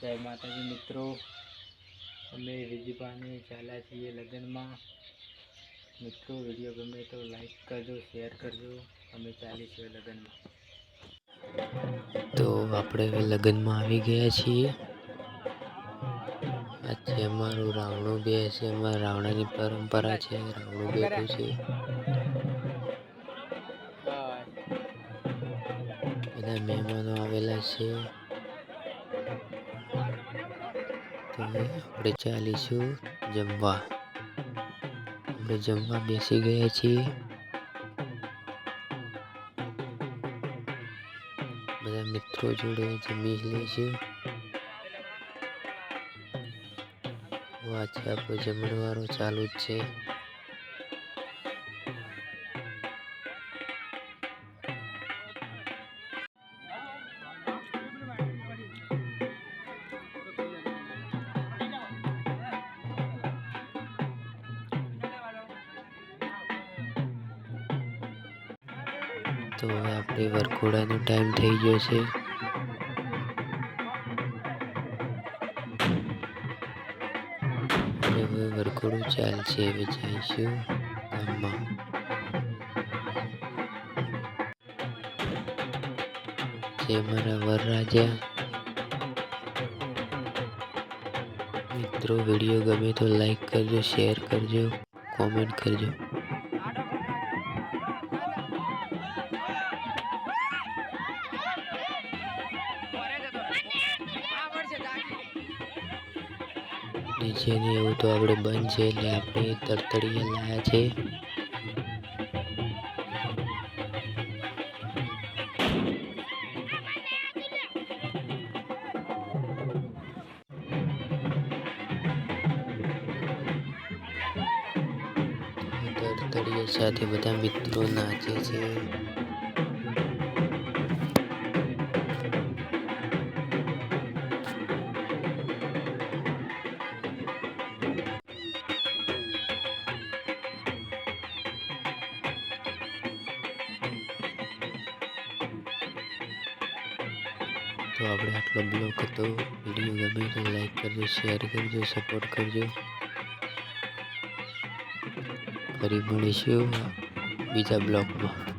જય માતાજી મિત્રો. અમે વિજયભાને ચાલ્યા છીએ લગ્નમાં. મિત્રો વીડિયો ગમે તો લાઈક કરજો શેર કરજો. અમે ચાલીએ છીએ લગ્નમાં. તો આપણે હવે લગ્નમાં આવી ગયા છીએ. આજે અમારું રાવણું બે છે અમારા રાવણાની પરંપરા છે રાવણું બેઠું છે. બધા મહેમાનો આવેલા છે. હવે આપણે ચાલીશું જમવા. આપણે જમવા બેસી ગયા છીએ. બધા મિત્રો જોડે જમી લઈશું. આજે આપણો જમણવારો ચાલુ જ છે. તો હવે આપણે વરઘોડાનો ટાઈમ થઈ ગયો છે. હવે વરઘોડું ચાલશે, હવે જઈશું ગામમાં. જે મારા વરરાજા મિત્રો વીડિયો ગમે તો લાઈક કરજો શેર કરજો કોમેન્ટ કરજો. નીચે ને એવું તો આપણે બંધ છે એટલે આપણે તરતડીયા લાયા છે. તરતડીયા સાથે બધા મિત્રો નાચે છે. તો આપણે આટલો બ્લોક હતો. વીડિયો ગમે તો લાઈક કરજો શેર કરજો સપોર્ટ કરજો. ફરી મળીશું બીજા બ્લોગમાં.